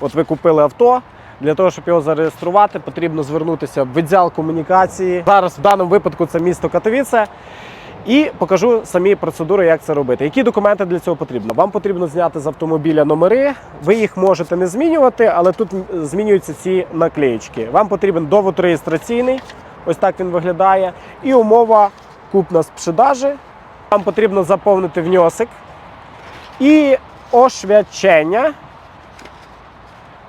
От ви купили авто. Для того, щоб його зареєструвати, потрібно звернутися в відділ комунікації. Зараз в даному випадку це місто Катовіце. І покажу самі процедури, як це робити. Які документи для цього потрібно? Вам потрібно зняти з автомобіля номери. Ви їх можете не змінювати, але тут змінюються ці наклеєчки. Вам потрібен довод реєстраційний, ось так він виглядає. І умова купна з продажі. Вам потрібно заповнити внесок і ошвячення.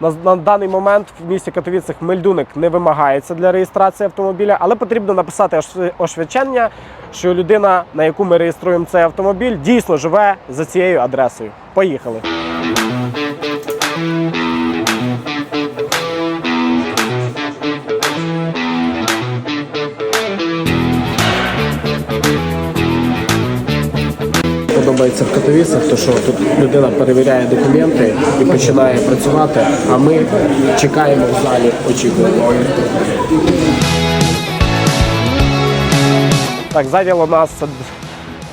На, на даний момент в місті Катовіцях мельдуник не вимагається для реєстрації автомобіля, але потрібно написати ош- що людина, на яку ми реєструємо цей автомобіль, дійсно живе за цією адресою. Поїхали. Подобається в Катовіцях, то що тут людина перевіряє документи і починає працювати, а ми чекаємо в залі, очікуємо. Так, зайняло нас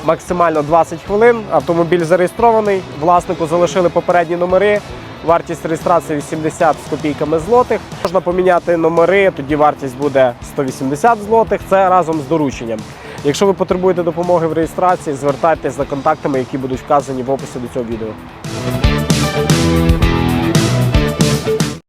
максимально 20 хвилин. Автомобіль зареєстрований. Власнику залишили попередні номери. Вартість реєстрації 80 з копійками злотих. Можна поміняти номери, тоді вартість буде 180 злотих. Це разом з дорученням. Якщо ви потребуєте допомоги в реєстрації, звертайтесь за контактами, які будуть вказані в описі до цього відео.